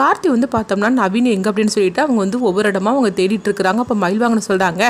கார்த்தி வந்து பார்த்தோம்னா நவீன் எங்கே அப்படின்னு சொல்லிட்டு அவங்க வந்து ஒவ்வொரு இடமா அவங்க தேடிட்டு இருக்கிறாங்க. அப்போ மயில் வாங்கின சொல்கிறாங்க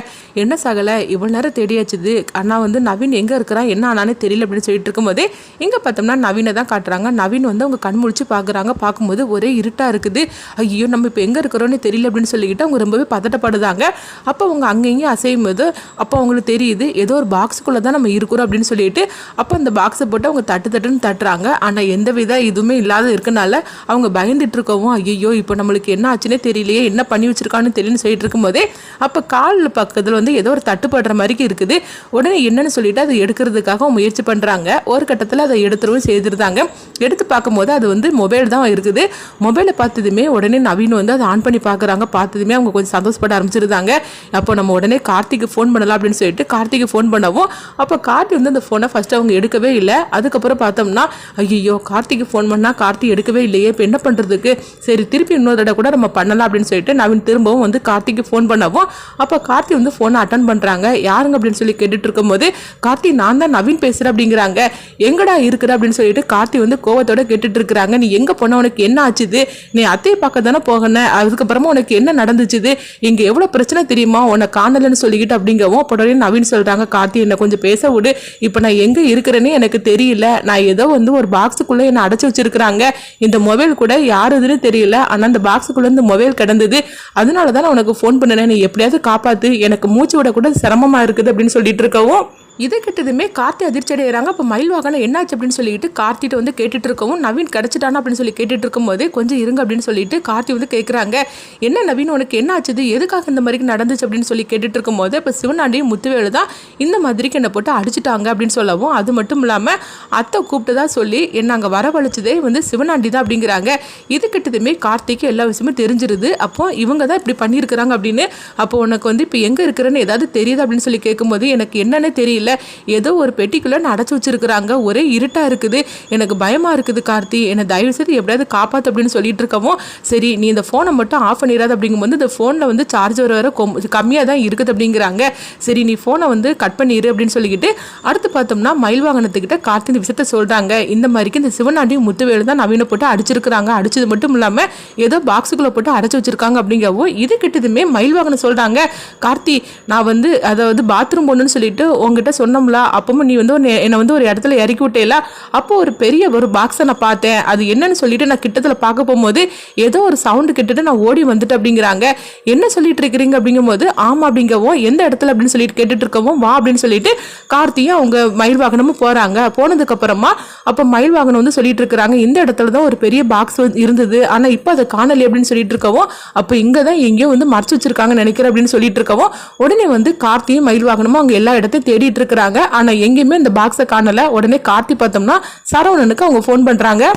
என்ன சகலை? இவ்வளோ நேரம் தேடியாச்சுது ஆனால் வந்து நவீன் எங்கே இருக்கிறான்? என்ன ஆனானே தெரியல அப்படின்னு சொல்லிட்டு இருக்கும்போதே இங்கே பார்த்தோம்னா நவீனை தான் காட்டுறாங்க. நவீன் வந்து அவங்க கண் முழிச்சு பார்க்குறாங்க. பார்க்கும்போது ஒரே இருட்டாக இருக்குது. ஐயோ நம்ம இப்போ எங்கே இருக்கிறோன்னு தெரியல அப்படின்னு சொல்லிக்கிட்டு அவங்க ரொம்பவே பதட்டப்படுதாங்க அப்போ அவங்க அங்கேயும் அசையும் போது அப்போ அவங்களுக்கு தெரியுது ஏதோ ஒரு பாக்ஸுக்குள்ளே தான் நம்ம இருக்கிறோம் அப்படின்னு சொல்லிட்டு அப்போ அந்த பாக்ஸை போட்டு அவங்க தட்டு தட்டுன்னு தட்டுறாங்க. ஆனால் எந்த வித இதுவுமே இல்லாத இருக்கனால அவங்க பயந்துட்டு இருக்கவும் ஐயோ இப்போ நம்மளுக்கு என்ன ஆச்சுன்னே தெரியலையே என்ன பண்ணி வச்சிருக்கான்னு தெரியலன்னு சொல்லிட்டு இருக்கும்போதே அப்போ கால் பக்கத்தில் வந்து ஏதோ ஒரு தட்டுப்படுற மாதிரி இருக்குது. உடனே என்னன்னு சொல்லிட்டு அதை எடுக்கிறதுக்காக முயற்சி பண்ணுறாங்க ஒரு கட்டத்தில் அதை எடுத்துருவும் செய்திருந்தாங்க. எடுத்து பார்க்கும்போது அது வந்து மொபைல் தான் இருக்குது. மொபைலை பார்த்ததுமே உடனே நவீன் வந்து அதை ஆன் பண்ணி பார்க்குறாங்க. பார்த்ததுமே அவங்க கொஞ்சம் சந்தோஷப்பட ஆரம்பிச்சிருந்தாங்க. அப்போ நம்ம உடனே கார்த்திக்கு ஃபோன் பண்ணலாம் அப்படின்னு சொல்லிட்டு கார்த்திக்கு ஃபோன் பண்ணவும் அப்போ கார்த்தி வந்து அந்த ஃபோனை ஃபஸ்ட்டு அவங்க எடுக்கவே இல்லை. அதுக்கப்புறம் பார்த்தோம்னா ஐயோ கார்த்திக்கு ஃபோன் பண்ணால் கார்த்தி எடுக்கவே இல்லையே. இப்போ என்ன பண்ணுறதுக்கு சரி திருப்பி இன்னொரு தடவை கூட நம்ம பண்ணலாம் அப்படின்னு சொல்லிட்டு நவீன் திரும்பவும் வந்து கார்த்திக்கு ஃபோன் பண்ணவும். அப்போ கார்த்தி வந்து ஃபோனை அட்டன் பண்ணுறாங்க யாருங்க அப்படின்னு சொல்லி கேட்டுட்டு இருக்கும்போது கார்த்தி நான் தான் நவீன் பேசுகிறேன் அப்படிங்கிறாங்க. எங்கடா இருக்கிற அப்படின்னு சொல்லிட்டு கார்த்தி வந்து கோவத்தோட கேட்டுட்டு இருக்கிறாங்க. நீ எங்கே போன? உனக்கு என்ன ஆச்சுது? நீ அத்தையை பார்க்க தானே போகணும் அதுக்கப்புறமா உனக்கு என்ன நடந்துச்சுது? இங்கே எவ்வளோ பிரச்சனை தெரியுமா? உன்னை காணலன்னு சொல்லிக்கிட்டு அப்படிங்கவும் அப்போ உடனே நவீன் சொல்கிறாங்க கார்த்தி என்னை கொஞ்சம் பேச விடு. இப்போ நான் எங்கே இருக்கிறேன்னு எனக்கு தெரியல. நான் ஏதோ வந்து ஒரு பாக்ஸுக்குள்ளே என்னை அடைச்சி வச்சிருக்கிறாங்க. இந்த மொபைல் கூட யாருதுன்னு தெரியல. ஆனால் அந்த பாக்ஸுக்குள்ளே இந்த மொபைல் கிடந்தது. அதனால தான் நான் உனக்கு ஃபோன் பண்ணினேன் நீ எப்படியாவது காப்பாற்று எனக்கு மூச்சு விட கூட சிரமமாக இருக்குது அப்படின்னு சொல்லிட்டு இருக்கவும் இதை கிட்டதுமே கார்த்தி அதிர்ச்சி அடைகிறாங்க அப்போ மயில் வாகனம் என்னாச்சு அப்படின்னு சொல்லிட்டு கார்த்திட்ட வந்து கேட்டுட்டு இருக்கவும் நவீன் கிடச்சிட்டானா அப்படின்னு சொல்லி கேட்டுட்டு இருக்கும்போது கொஞ்சம் இருங்க அப்படின்னு சொல்லிட்டு கார்த்தி வந்து கேட்குறாங்க என்ன நவீன் உனக்கு என்ன ஆச்சுது எதுக்காக இந்த மாதிரி நடந்துச்சு அப்படின்னு சொல்லி கேட்டுட்டு இருக்கும்போது இப்போ சிவனாண்டியும் முத்துவேலு தான் இந்த மாதிரிக்கு என்னை போட்டு அடிச்சிட்டாங்க அப்படின்னு சொல்லவும் அது மட்டும் இல்லாமல் அத்தை கூப்பிட்டு தான் சொல்லி என்ன அங்கே வரவழைச்சதே வந்து சிவனாண்டி தான் அப்படிங்கிறாங்க. இது கிட்டதுமே கார்த்திக்கு எல்லா விஷயமும் தெரிஞ்சிருது. அப்போ இவங்க தான் இப்படி பண்ணியிருக்கிறாங்க அப்படின்னு அப்போ உனக்கு வந்து இப்போ எங்கே இருக்கிறேன்னு ஏதாவது தெரியுது அப்படின்னு சொல்லி கேட்கும்போது எனக்கு என்னன்னே தெரியல. ஏதோ ஒரு பெட்டிக்குள்ளே அடைச்சி வச்சிருக்கிறாங்க. ஒரே இருட்டாக இருக்குது. எனக்கு பயமாக இருக்குது கார்த்தி. என்னை தயவு செய்து எப்படியாவது காப்பாற்று அப்படின்னு சொல்லிட்டு இருக்கவும் சரி நீ இந்த ஃபோனை மட்டும் ஆஃப் பண்ணிடாது அப்படிங்கும்போது இந்த ஃபோனில் வந்து சார்ஜர் வேறு கம்மியாக தான் இருக்குது அப்படிங்கிறாங்க. சரி நீ ஃபோனை வந்து கட் பண்ணிடு அப்படின்னு சொல்லிக்கிட்டு அடுத்து பார்த்தோம்னா மயில் வாகனத்துக்கிட்ட கார்த்தி இந்த விஷயத்த சொல்கிறாங்க இந்த மாதிரிக்கு இந்த சிவனாண்டியும் முத்துவேலு தான் நவீன போட்டு அடிச்சிருக்கிறாங்க. அடிச்சது மட்டும் இல்லாமல் ஏதோ பாக்ஸுக்குள்ளே போட்டு அடைச்சி வச்சிருக்காங்க அப்படிங்கவும் இது கிட்டதுமே மயில் வாகனம் சொல்கிறாங்க கார்த்தி நான் வந்து அதாவது பாத்ரூம் பொண்ணுன்னு சொல்லிட்டு உங்ககிட்ட சொன்னோம்ல அப்பவும் நீ வந்து என்னை வந்து ஒரு இடத்துல இறக்கி விட்டேல அப்போ ஒரு பெரிய ஒரு பாக்ஸை நான் பார்த்தேன். அது என்னன்னு சொல்லிட்டு நான் கிட்டத்தில் பார்க்க போகும்போது ஏதோ ஒரு சவுண்டு கிட்டட்டு நான் ஓடி வந்துட்டு அப்படிங்கிறாங்க. என்ன சொல்லிட்டு இருக்கிறீங்க அப்படிங்கும்போது ஆமா அப்படிங்கவும் எந்த இடத்துல அப்படின்னு சொல்லிட்டு கேட்டுட்டு இருக்கவும் வா அப்படின்னு சொல்லிட்டு கார்த்தியும் அவங்க மயில் வாகனமும் போறாங்க. போனதுக்கு அப்புறமா அப்போ மயில் வாகனம் வந்து சொல்லிட்டு இருக்கிறாங்க. இந்த இடத்துல தான் ஒரு பெரிய பாக்ஸ் இருந்தது. ஆனால் இப்போ அதை காணலை அப்படின்னு சொல்லிட்டு இருக்கவும் அப்போ இங்கே தான் எங்கேயோ வந்து மறைச்சு வச்சிருக்காங்க நினைக்கிறேன் அப்படின்னு சொல்லிட்டு இருக்கவும் உடனே வந்து கார்த்தியும் மயில் வாகனமும் அவங்க எல்லா இடத்தையும் தேடிட்டு இருக்கிறாங்க ஆனா எங்கேயுமே இந்த பாக்ஸை காணல. உடனே கார்த்தி பார்த்தோம்னா சரவணனுக்கு அவங்க ஃபோன் பண்றாங்க.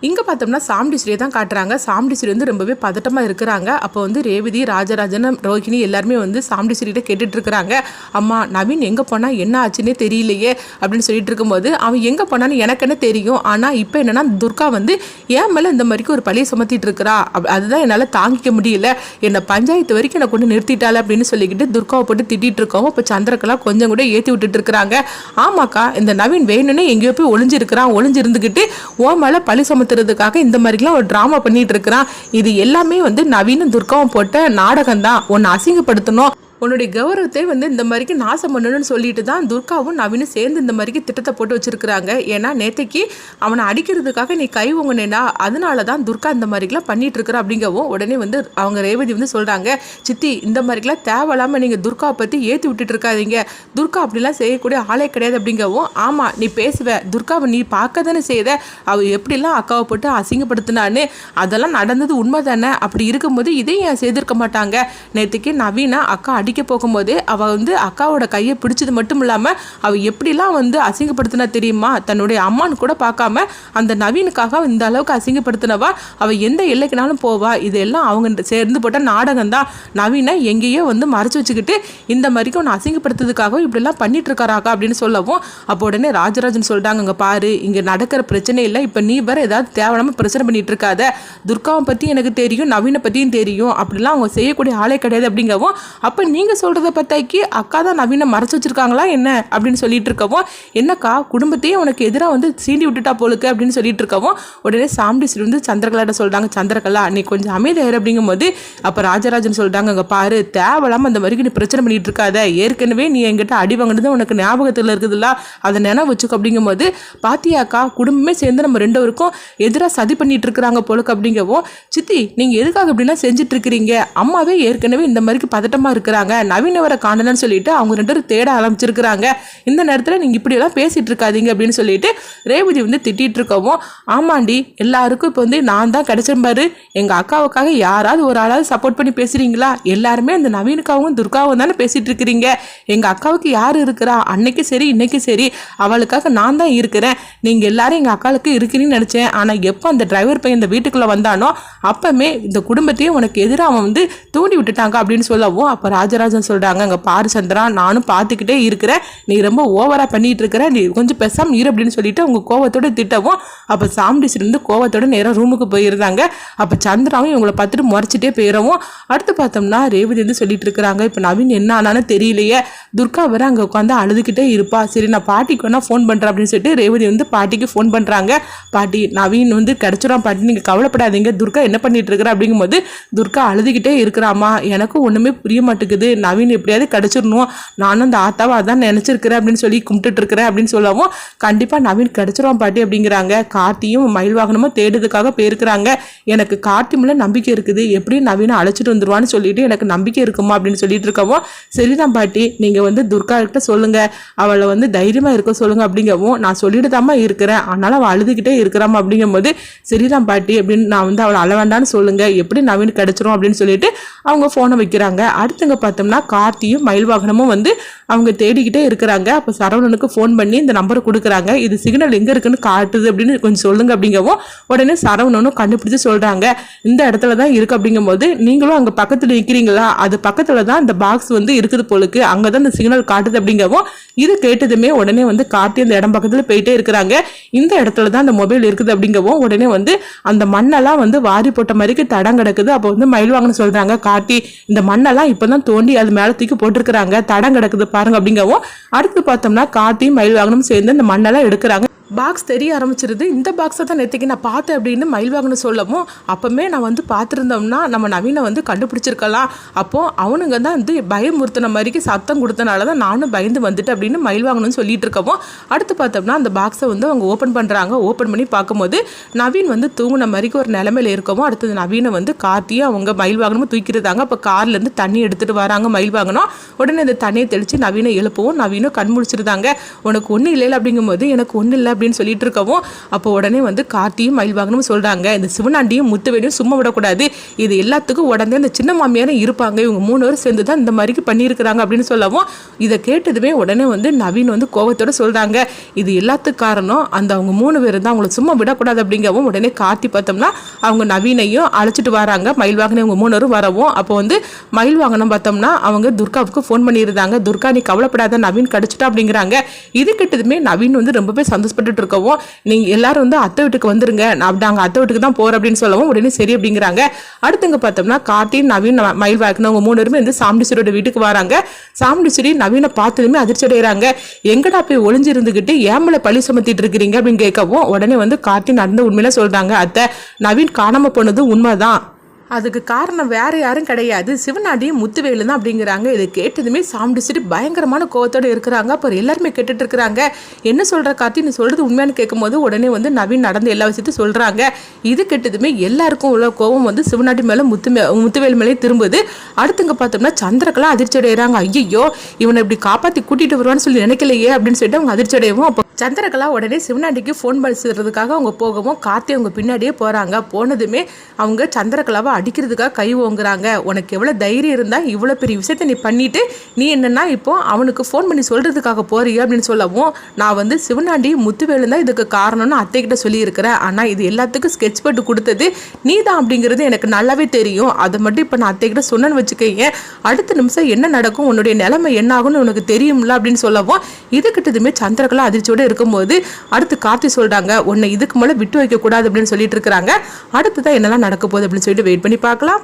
இங்கே பார்த்தோம்னா சாம்டிஸ்ரீ தான் காட்டுறாங்க. சாம்டிஸ்ரீ வந்து ரொம்பவே பதட்டமாக இருக்கிறாங்க. அப்போ வந்து ரேவதி ராஜராஜன் ரோஹிணி எல்லாருமே வந்து சாம்டிஸ்ரீட்ட கேட்டுட்டு இருக்கிறாங்க. அம்மா நவீன் எங்கே போனால் என்ன ஆச்சுன்னே தெரியலையே அப்படின்னு சொல்லிட்டு இருக்கும்போது அவன் எங்கே போனான்னு எனக்கு என்ன தெரியும். ஆனால் இப்போ என்னென்னா துர்கா வந்து ஏன் மேலே இந்த மாதிரிக்கு ஒரு பழியை சுமத்திட்டு இருக்கிறா. அப்- அதுதான் என்னால் தாங்கிக்க முடியல. என்னை பஞ்சாயத்து வரைக்கும் என்னை கொண்டு நிறுத்திட்டாள் அப்படின்னு சொல்லிக்கிட்டு துர்காவை போட்டு திட்டிகிட்டு இருக்கோம் இப்போ சந்திரக்கெல்லாம் கொஞ்சம் கூட ஏற்றி விட்டுட்டு இருக்கிறாங்க. ஆமாக்கா இந்த நவீன் வேணும்னே எங்கேயோ போய் ஒளிஞ்சிருக்கிறான். ஒளிஞ்சிருந்துக்கிட்டு ஓ மேலே பழி சுமத்துறதுக்காக இந்த மாதிரிலாம் ஒரு ட்ராமா பண்ணிட்டு இருக்கிறான். இது எல்லாமே வந்து நவீன துர்காவும் போட்ட நாடகம் தான் உன்னை அசிங்கப்படுத்தணும். உன்னுடைய கௌரவத்தை வந்து இந்த மாதிரிக்கு நாசம் பண்ணணும்னு சொல்லிட்டு தான் துர்காவும் நவீனும் சேர்ந்து இந்த மாதிரிக்கு திட்டத்தை போட்டு வச்சிருக்கிறாங்க. ஏன்னா நேத்தைக்கு அவனை அடிக்கிறதுக்காக நீ கை உங்கனேடா அதனால தான் துர்கா இந்த மாதிரிக்கெல்லாம் பண்ணிட்டு இருக்கிற அப்படிங்கவும் உடனே வந்து அவங்க ரேவதி வந்து சொல்கிறாங்க சித்தி இந்த மாதிரிக்கெல்லாம் தேவையில்லாமல் நீங்கள் துர்காவை பற்றி ஏற்றி விட்டுட்டு இருக்காதீங்க. துர்கா அப்படிலாம் செய்யக்கூடிய ஆளே கிடையாது அப்படிங்கவும் ஆமாம் நீ பேசுவ. துர்காவை நீ பார்க்க தானே செய்த. அவள் எப்படிலாம் அக்காவை போட்டு அசிங்கப்படுத்தினான்னு அதெல்லாம் நடந்தது உண்மை தானே அப்படி இருக்கும்போது இதையும் ஏன் செய்திருக்க மாட்டாங்க? நேற்றுக்கு நவீனா அக்கா அடி அடிக்க போகும்போது அவள் வந்து அக்காவோட கையை பிடிச்சது மட்டும் இல்லாமல் அவள் எப்படிலாம் வந்து அசிங்கப்படுத்தினா தெரியுமா? தன்னுடைய அம்மான்னு கூட பார்க்காம அந்த நவீனுக்காக இந்த அளவுக்கு அசிங்கப்படுத்தினவா? அவள் எந்த எல்லைக்குனாலும் போவா? இதெல்லாம் அவங்க சேர்ந்து போட்ட நாடகம் தான் நவீனை எங்கேயோ வந்து மறைச்சு வச்சுக்கிட்டு இந்த மாதிரிக்கு ஒன்று அசிங்கப்படுத்துறதுக்காகவும் இப்படிலாம் பண்ணிட்டு இருக்காராக்கா அப்படின்னு சொல்லவும் அப்போ உடனே ராஜராஜன் சொல்லிட்டாங்க இங்கே பாரு இங்கே நடக்கிற பிரச்சனை இல்லை. இப்போ நீ வேற ஏதாவது தேவையில்லாமல் பிரச்சனை பண்ணிட்டு இருக்காத துர்காவை பற்றி எனக்கு தெரியும் நவீனை பற்றியும் தெரியும். அப்படிலாம் அவங்க செய்யக்கூடிய ஆளே கிடையாது அப்படிங்கவும் அப்போ நீ நீங்கள் சொல்கிறத பார்த்தாக்கி அக்கா தான் நவீனை மறைச்சு வச்சிருக்காங்களா என்ன அப்படின்னு சொல்லிட்டு இருக்கவும் என்னக்கா குடும்பத்தையே உனக்கு எதிராக வந்து சீண்டி விட்டுட்டா போலுக்கு அப்படின்னு சொல்லிட்டு இருக்கவும் உடனே சாம்பிஸ்ட் வந்து சந்திரகலாட்ட சொல்கிறாங்க சந்திரகலா நீ கொஞ்சம் அமைதியாயிரு அப்படிங்கும்போது அப்போ ராஜராஜன் சொல்கிறாங்க அங்கே பாரு தேவையில்லாமல் அந்த மாதிரி நீ பிரச்சனை பண்ணிகிட்டு இருக்காத. ஏற்கனவே நீ என்கிட்ட அடி வாங்கினது உனக்கு ஞாபகத்தில் இருக்குதுல்ல. அதை நினைவு வச்சுக்கோ அப்படிங்கும்போது பாத்தியாக்கா குடும்பமே சேர்ந்து நம்ம ரெண்டு பேருக்கும் எதிராக சதி பண்ணிட்டு இருக்கிறாங்க போலுக்கு அப்படிங்கவும் சித்தி நீங்கள் எதுக்காக அப்படின்னா செஞ்சுட்டு இருக்கிறீங்க? அம்மாவே ஏற்கனவே இந்த மாதிரிக்கு பதட்டமாக இருக்கிறாங்க. நவீன வர காணலன்னு சொல்லிட்டு அவங்க ரெண்டு பேரும் தேட ஆரம்பிச்சிருக்கிறாங்க. இந்த நேரத்தில் நீங்கள் இப்படியெல்லாம் பேசிகிட்டு இருக்காதீங்க அப்படின்னு சொல்லிட்டு ரேவதி வந்து திட்டிகிட்டு இருக்கவும் ஆமாண்டி எல்லாருக்கும் இப்போ வந்து நான் தான் கிடைச்சேன் எங்கள் அக்காவுக்காக யாராவது ஒரு ஆளாவது சப்போர்ட் பண்ணி பேசுகிறீங்களா எல்லாருமே அந்த நவீனுக்காகவும் துர்காவும் தானே பேசிகிட்டு இருக்கிறீங்க. எங்கள் அக்காவுக்கு யார் இருக்கிறா? அன்னைக்கு சரி இன்னைக்கு சரி. அவளுக்காக நான் தான் இருக்கிறேன். நீங்கள் எல்லாரும் எங்கள் அக்காவுக்கு இருக்கிறீன்னு நினச்சேன். ஆனால் எப்போ அந்த டிரைவர் பையன் இந்த வீட்டுக்குள்ளே வந்தானோ அப்போமே இந்த குடும்பத்தையும் உனக்கு எதிராக அவன் வந்து தூண்டி விட்டுட்டாங்க அப்படின்னு சொல்லவும் அப்போ ராஜராஜன் சொல்கிறாங்க அங்கே பாரு சந்திரா நானும் பார்த்துக்கிட்டே இருக்கிறேன். நீ ரொம்ப ஓவராக பண்ணிகிட்டு இருக்கிற நீ கொஞ்சம் பெசாம இரு அப்படின்னு சொல்லிட்டு அவங்க கோவத்தோட திட்டவும் அப்போ சாம்பிடிஸ் இருந்து கோவத்தோட நேராக ரூமுக்கு போயிருந்தாங்க. அப்போ சந்திராவும் இவங்களை பார்த்துட்டு முறைச்சிட்டே போயிடவும். அடுத்து பார்த்தோம்னா ரேவதி வந்து சொல்லிட்டு இருக்கிறாங்க இப்போ நவீன் என்ன ஆனான்னு தெரியலையே. துர்கா வேற அங்கே உட்காந்து அழுதுகிட்டே இருப்பா. சரி நான் பாட்டிக்கு வேணா ஃபோன் பண்ணுறேன் அப்படின்னு சொல்லிட்டு ரேவதி வந்து பாட்டிக்கு ஃபோன் பண்ணுறாங்க பாட்டி நவீன் வந்து கிடச்சிடும் பாட்டி நீங்கள் கவலைப்படாதீங்க. துர்கா என்ன பண்ணிட்டு இருக்கிற அப்படிங்கும்போது துர்கா அழுதுகிட்டே இருக்கிறாமா எனக்கும் ஒன்றுமே புரிய மாட்டேங்குது. நவீன் எப்படியாவது கிடச்சிடணும். நானும் அந்த ஆத்தாவை அதான் நினச்சிருக்கிறேன் அப்படின்னு சொல்லி கும்பிட்டுட்டு இருக்கிறேன் அப்படின்னு சொல்லவும் கண்டிப்பாக நவீன் கிடச்சிருவான் பாட்டி அப்படிங்கிறாங்க. கார்த்தியும் மயில் வாகனமும் தேடுறதுக்காக போயிருக்கிறாங்க. எனக்கு கார்த்தி மேலே நம்பிக்கை இருக்குது. எப்படியும் நவீனை அழைச்சிட்டு வந்துருவான்னு சொல்லிட்டு எனக்கு நம்பிக்கை இருக்குமா அப்படின்னு சொல்லிட்டு இருக்கவும் சரிதான் பாட்டி நீங்கள் வந்து துர்கா கிட்ட சொல்லுங்கள் அவளை வந்து தைரியமாக இருக்க சொல்லுங்கள் அப்படிங்கவும் நான் சொல்லிட்டு தாம்மா இருக்கிறேன். அதனால் அவள் அழுதுகிட்டே இருக்கிறாமா அப்படிங்கும்போது சரிதான் பாட்டி அப்படின்னு நான் வந்து அவளை அழ வேண்டான்னு சொல்லுங்கள் எப்படி நவீன் கிடைச்சிரும் அப்படின்னு சொல்லிட்டு அவங்க ஃபோனை வைக்கிறாங்க. அடுத்தங்க பார்த்தோம்னா கார்த்தியும் மயில் வாகனமும் வந்து அவங்க தேடிக்கிட்டே இருக்கிறாங்க. அப்போ சரவணனுக்கு ஃபோன் பண்ணி இந்த நம்பரை கொடுக்குறாங்க. இது சிக்னல் எங்கே இருக்குன்னு காட்டுது அப்படின்னு கொஞ்சம் சொல்லுங்க அப்படிங்கவும் உடனே சரவணனும் கண்டுபிடிச்சு சொல்கிறாங்க இந்த இடத்துல தான் இருக்குது அப்படிங்கும்போது நீங்களும் அங்கே பக்கத்தில் நிற்கிறீங்களா அது பக்கத்தில் தான் இந்த பாக்ஸ் வந்து இருக்குது போலுக்கு. அங்கே தான் இந்த சிக்னல் காட்டுது அப்படிங்கவும் இது கேட்டதுமே உடனே வந்து கார்த்தி அந்த இடம் பக்கத்தில் போயிட்டே இருக்கிறாங்க. இந்த இடத்துல தான் அந்த மொபைல் இருக்குது அப்படிங்கவும் உடனே வந்து அந்த மண்ணெல்லாம் வந்து வாரி போட்ட மாதிரிக்கு தடம் கிடக்குது. அப்போ வந்து மயில் வாங்கன்னு சொல்கிறாங்க கார்த்தி இந்த மண்ணெல்லாம் இப்போ தான் தோண்டி அது மேலே தூக்கி போட்டிருக்கிறாங்க. தடம் கிடக்குது பாருங்க அப்படிங்கவும் அடுத்து பார்த்தோம்னா காத்தி மயில் வாகனம் சேர்ந்து இந்த மண்ணெல்லாம் எடுக்கிறாங்க. பாக்ஸ் தெரிய ஆரம்பிச்சிருது. இந்த பாக்ஸை தான் நேற்றுக்கு நான் பார்த்தேன் அப்படின்னு மயில்வாகனு சொல்லவும் அப்போமே நான் வந்து பார்த்துருந்தோம்னா நம்ம நவீனை வந்து கண்டுபிடிச்சிருக்கலாம். அப்போது அவனுங்க தான் வந்து பயமுறுத்தின மாதிரிக்கு சத்தம் கொடுத்தனால தான் நானும் பயந்து வந்துட்டு அப்படின்னு மயில் வாங்கணும்னு சொல்லிட்டு இருக்கவும் அடுத்து பார்த்தோம்னா அந்த பாக்ஸை வந்து அவங்க ஓப்பன் பண்ணுறாங்க ஓப்பன் பண்ணி பார்க்கும்போது நவீன் வந்து தூங்கின மாதிரிக்கு ஒரு நிலமையில இருக்கவும் அடுத்தது நவீனை வந்து கார்த்தியும் அவங்க மயில் வாகனமும் தூக்கிடுறாங்க. அப்போ கார்லேருந்து தண்ணி எடுத்துகிட்டு வராங்க மயில்வாகனம். உடனே அந்த தண்ணியை தெளித்து நவீனை எழுப்பவும் நவீனும் கண் முடிச்சிருந்தாங்க உனக்கு ஒன்றும் இல்லை அப்படிங்கும்போது எனக்கு ஒன்றும் இல்லை அப்படின்னு சொல்லிட்டு இருக்கவும் அப்போ உடனே வந்து கார்த்தியும் மயில் வாகனமும் சொல்கிறாங்க இந்த சிவனாண்டியும் முத்துவேடியும் சும்மா விடக்கூடாது. இது எல்லாத்துக்கும் உடனே அந்த சின்ன மாமியாரும் இருப்பாங்க. இவங்க மூணு பேரும் சேர்ந்து தான் இந்த மாதிரிக்கு பண்ணியிருக்கிறாங்க அப்படின்னு சொல்லவும் இதை கேட்டதுமே உடனே வந்து நவீன் வந்து கோவத்தோட சொல்கிறாங்க இது எல்லாத்துக்கும் காரணம் அந்த அவங்க மூணு பேர் தான் அவங்கள சும்மா விடக்கூடாது அப்படிங்கவும் உடனே கார்த்தி பார்த்தோம்னா அவங்க நவீனையும் அழைச்சிட்டு வராங்க. மயில் வாகனம் இவங்க மூணு பேரும் வரவும் அப்போ வந்து மயில் வாகனம் பார்த்தோம்னா அவங்க துர்காவுக்கு ஃபோன் பண்ணியிருந்தாங்க. துர்கா நீ கவலைப்படாத நவீன் கிடச்சிட்டா அப்படிங்கிறாங்க. இது கிட்டதுமே நவீன் வந்து ரொம்பவே சந்தோஷப்பட்டு சந்தோஷப்பட்டுட்டு இருக்கவும் நீங்கள் எல்லாரும் வந்து அத்தை வீட்டுக்கு வந்துருங்க நான் நாங்கள் அத்தை வீட்டுக்கு தான் போகிறோம் அப்படின்னு சொல்லவும் உடனே சரி அப்படிங்கிறாங்க. அடுத்துங்க பார்த்தோம்னா கார்த்தி நவீன் மயில் வாக்கின அவங்க மூணு பேருமே வந்து சாமுண்டீஸ்வரோட வீட்டுக்கு வராங்க. சாமுண்டீஸ்வரி நவீனை பார்த்ததுமே அதிர்ச்சி அடைகிறாங்க எங்கடா போய் ஒளிஞ்சிருந்துக்கிட்டு ஏமலை பழி சுமத்திட்டு இருக்கிறீங்க அப்படின்னு கேட்கவும் உடனே வந்து கார்த்தி நடந்த உண்மையில சொல்றாங்க அத்தை நவீன் காணாம போனது உண்மைதான். அதுக்கு காரணம் வேற யாரும் கிடையாது. சிவனாடியும் முத்துவேலு தான் அப்படிங்கிறாங்க. இதை கேட்டதுமே சாம்பிடிச்சிட்டு பயங்கரமான கோவத்தோடு இருக்கிறாங்க. அப்புறம் எல்லாருமே கேட்டுட்டு இருக்கிறாங்க. என்ன சொல்கிற கார்த்தி? நீ சொல்கிறது உண்மையானு கேட்கும்போது உடனே வந்து நவீன் நடந்த எல்லா விஷயத்தையும் சொல்கிறாங்க இது கேட்டதுமே எல்லாருக்கும் உள்ள கோவம் வந்து சிவனாடி மேலே முத்து மே- முத்துவேல் மேலே திரும்புது. அடுத்துங்க பார்த்தோம்னா சந்திரகலா அதிர்ச்சி அடைகிறாங்க ஐயோ இவனை இப்படி காப்பாற்றி கூட்டிகிட்டு வருவான்னு சொல்லி நினைக்கலையே அப்படின்னு சொல்லிட்டு அவங்க அதிர்ச்சி அடையவும் அப்போ சந்திரகலா உடனே சிவனாண்டிக்கு ஃபோன் பண்ணிடுறதுக்காக அவங்க போகவும் கார்த்தி அவங்க பின்னாடியே போகிறாங்க போனதுமே அவங்க சந்திரகலாவை அடிக்கிறதுக்காக கை ஓங்குறாங்க. உனக்கு எவ்வளோ தைரியம் இருந்தால் இவ்வளோ பெரிய விஷயத்தை நீ பண்ணிவிட்டு நீ என்னென்னா இப்போ அவனுக்கு ஃபோன் பண்ணி சொல்கிறதுக்காக போறியா அப்படின்னு சொல்லவும் நான் வந்து சிவனாண்டி முத்துவேலு தான் இதுக்கு காரணம்னு அத்தைக்கிட்ட சொல்லியிருக்கிறேன். ஆனால் இது எல்லாத்துக்கும் ஸ்கெட்ச் போட்டு கொடுத்தது நீ தான் அப்படிங்கிறது எனக்கு நல்லாவே தெரியும். அதை மட்டும் இப்போ நான் அத்தைக்கிட்ட சொன்னேன்னு வச்சுக்கோங்க அடுத்த நிமிஷம் என்ன நடக்கும்? உன்னுடைய நிலைமை என்ன ஆகும்னு உனக்கு தெரியும்ல அப்படின்னு சொல்லவும் இது கிட்டதுமே சந்திரகலா அதிர்ச்சியோட இருக்கும்போது அடுத்து கார்த்தி சொல்றாங்க உன்னை இதுக்கு மேலே விட்டு வைக்கக்கூடாது அப்படின்னு சொல்லிட்டு இருக்கிறாங்க. அடுத்து தான் என்னெல்லாம் நடக்க போகுது அப்படின்னு சொல்லிட்டு வெயிட் பண்ணி பார்க்கலாம்.